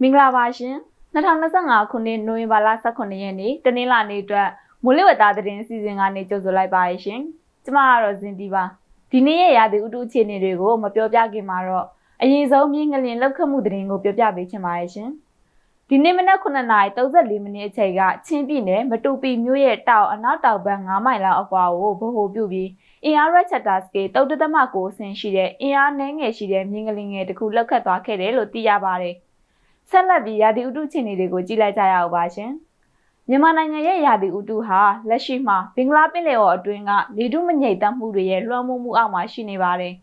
မင်္ဂလာပါရှင်2025ခုနှစ်နိုဝင်ဘာလ18ရက်နေ့တနင်္လာနေ့အတွက်မိုးလေဝသသတင်းအစီအစဉ်ကနေကြိုဆိုလိုက်ပါရရှင်ကျမကတော့ဇင်တီပါဒီနေ့ရဲ့ရာသီဥတုအခြေအနေတွေကိုမပြောပြခင်မှာတော့အရင်ဆုံးမြင်းငလင်လောက်ခတ်မှုသတင်းကိုပြောပြပေးချင်ပါရရှင်ဒီနေ့မနက်9:34မိနစ်အချိန်ကချင်းပြည်နယ်မတူပီမြို့ရဲ့တောင်အနောက်တောင်ဘက်9မိုင်လောက်အကွာကိုဗဟိုပြုပြီးအင်အားရက်ချက်တာစကေတုတ်တသမကိုဆင်ရှိတဲ့အင်အားနှဲငယ်ရှိတဲ့မြင်းငလင်ငယ်တစ်ခုလောက်ခတ်သွားခဲ့တယ်လို့သိရပါတယ် ဆက်လက်ပြီးရာသီဥတုအခြေအနေတွေကိုကြည့်လိုက်ကြရအောင်ပါရှင်မြန်မာနိုင်ငံရဲ့ရာသီဥတုဟာလက်ရှိမှာဘင်္ဂလားပင်လယ်အော်အတွင်းကလေထုမငြိမ်သက်မှုတွေရဲ့လွှမ်းမိုးမှုအောက်မှာရှိနေပါတယ်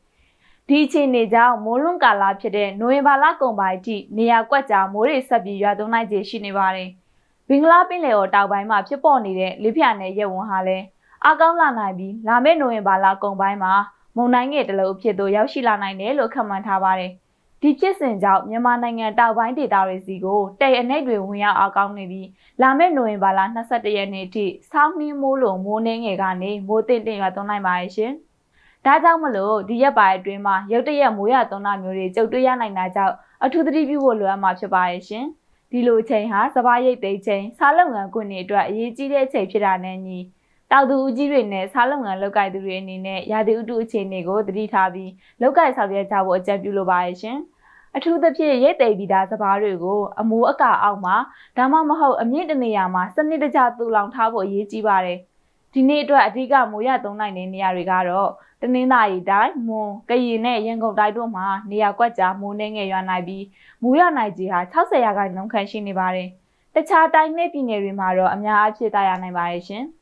ဒီအခြေအနေကြောင့်မိုးလွန်ကာလဖြစ်တဲ့နိုဝင်ဘာလကုန်ပိုင်းအထိနေရာကွက်ကြားမိုးတွေဆက်ပြီးရွာသွန်းနိုင်ခြေရှိနေပါတယ်။ဘင်္ဂလားပင်လယ်အော်တောင်ပိုင်းမှာဖြစ်ပေါ်နေတဲ့လေပြင်းနဲ့ရက်ဝန်ဟာလည်းအကောင်းလာနိုင်ပြီးလာမယ့်နိုဝင်ဘာလကုန်ပိုင်းမှာမုန်တိုင်းငယ်တစ်လုံးအဖြစ်သို့ရောက်ရှိလာနိုင်တယ်လို့ခန့်မှန်းထားပါတယ်။ ဒီဖြစ်စဉ်ကြောင့်မြန်မာနိုင်ငံတောင်ပိုင်းဒေသတွေစီကိုတိတ်အနှိပ်တွေဝင်ရောက်အကောင်းနေပြီးလာမယ့်နိုဝင်ဘာလ22ရက်နေ့ထိဆောင်းနှင်းမိုးလိုမိုးနှင်းငယ်ကနေမိုးတင်တင်ရွာသွန်းနိုင်ပါရဲ့ရှင်။ဒါကြောင့်မလို့ဒီရက်ပိုင်းအတွင်းမှာရုတ်တရက်မိုးရသွန်းတာမျိုးတွေကြုံတွေ့ရနိုင်တာကြောင့်အထူးသတိပြုဖို့လိုအပ်မှာဖြစ်ပါရဲ့ရှင်။ဒီလိုအချိန်ဟာစပားရိတ်သိမ်းချိန်စားလုပ်ငန်းခွင်တွေအတွက်အရေးကြီးတဲ့အချိန်ဖြစ်တာနဲ့ညီ တောက်သူဦးကြီးတွေနဲ့စားလုပ်ငန်းလုပ်ကိုင်သူတွေအနေနဲ့ရာသီဥတုအခြေအနေကိုသတိထားပြီးလုပ်ကိုင်ဆောင်ရွက်ကြဖို့အကြံပြုလိုပါရဲ့ရှင်။အထူးသဖြင့်ရိတ်သိမ်းပြီးသားစပားတွေကိုအမိုးအကာအောက်မှာဒါမှမဟုတ်အမြင့်တနေရာမှာစနစ်တကျတူလောင်ထားဖို့အရေးကြီးပါတယ်။ဒီနေ့အတွက်အဓိကမိုးရသုံးနိုင်တဲ့နေရာတွေကတော့တနင်္သာရီတိုင်းမွန်ကရင်နဲ့ရန်ကုန်တိုင်းတို့မှာနေရာကွက်ကြားမိုးနှင်းငယ်ရွာနိုင်ပြီးမိုးရွာနိုင်ခြေဟာ60ရာခိုင်နှုန်းခန့်ရှိနေပါတယ်။တခြားတိုင်းနဲ့ပြည်နယ်တွေမှာတော့အများအပြားတာရနိုင်ပါတယ်ရှင်။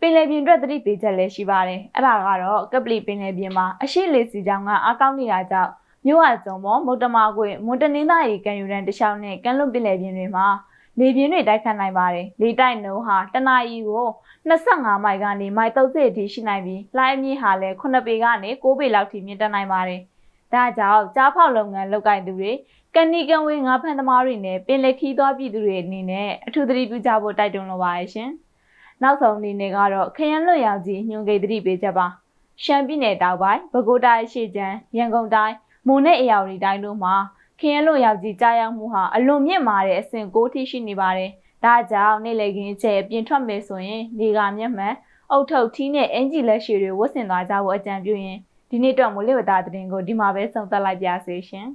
ပင်လယ်ပြင်အတွက်သတိပေးချက်လည်းရှိပါတယ်။အဲ့ဒါကတော့ကပလီပင်လယ်ပြင်မှာအရှိလေစီကြောင်ကအားကောင်းနေတာကြောင့်မြို့အစုံပေါ်မုတ်တမကွေမွန်တနင်္သာရီကန်ယူရန်တခြားနဲ့ကမ်းလွန်ပင်လယ်ပြင်တွေမှာလေပြင်းတွေတိုက်ခတ်နိုင်ပါတယ်။လေတိုက်နှုန်းဟာတနအီကို25မိုင်ကနေမိုင်30အထိရှိနိုင်ပြီးလှိုင်းအမြင့်ဟာလည်း9ပေကနေ6ပေလောက်ထိမြင့်တက်နိုင်ပါတယ်။ဒါကြောင့်ကြားဖောက်လုပ်ငန်းလုပ်ကိုင်သူတွေကန်နီကန်ဝင်းငါးဖန်သမားတွေနဲ့ပင်လက်ခီးသွားပြည်သူတွေအနေနဲ့အထူးသတိပြုကြဖို့တိုက်တွန်းလိုပါတယ်ရှင်။ နောက်ဆုံးအနေနဲ့ကတော့ခရမ်းလွတ်ရောင်ကြီးညွန်ဂိတ်သတိပေးချက်ပါ။ရှမ်းပြည်နယ်တောင်ပိုင်းပဲခူးတိုင်းရှေ့ချမ်းရန်ကုန်တိုင်းမုံနဲ့အေရဝတီတိုင်းတို့မှာခရမ်းလွတ်ရောင်ကြီးကြားရောက်မှုဟာအလွန်မြင့်မာတဲ့အဆင့်6ထိရှိနေပါတယ်။ဒါကြောင့်နေ့လည်ခင်းချက်ပြင်ထွက်မယ်ဆိုရင်နေကမျက်မှန်အုတ်ထုတ်ထီးနဲ့အင်ဂျီလက်ရှည်တွေဝတ်ဆင်သွားကြဖို့အကြံပြုရင်ဒီနေ့တော့မိုးလေဝသသတင်းကိုဒီမှာပဲဆုံးသက်လိုက်ပါစေရှင်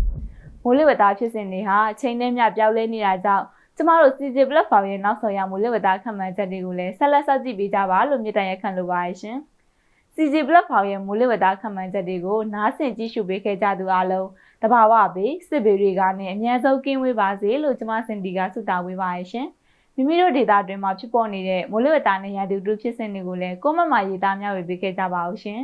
။မိုးလေဝသဖြစ်စဉ်တွေဟာအချိန်နဲ့မျှပြောင်းလဲနေတာကြောင့် ကျမတို့ CJ platform ရဲ့နောက်ဆုံးရမိုးလေဝသခန့်မှန်းချက်တွေကိုလည်းဆက်လက်စောင့်ကြည့်ပေးကြပါလို့မြစ်တမ်းရက်ခံလိုပါရှင်။ CJ platform ရဲ့မိုးလေဝသခန့်မှန်းချက်တွေကိုနားဆင်ကြည့်ရှုပေးခဲ့ကြသူအားလုံးတဘာဝဘေးစစ်ဘေးတွေကနဲ့အများဆုံးကင်းဝေးပါစေလို့ကျမစင်တီကဆုတောင်းပေးပါရရှင်မိမိတို့ဒေတာတွင်မှာဖြစ်ပေါ်နေတဲ့မိုးလေဝသနဲ့ရာသီဥတုဖြစ်စဉ်တွေကိုလည်းကိုမမရေးသားမျှဝေပေးခဲ့ကြပါဦးရှင်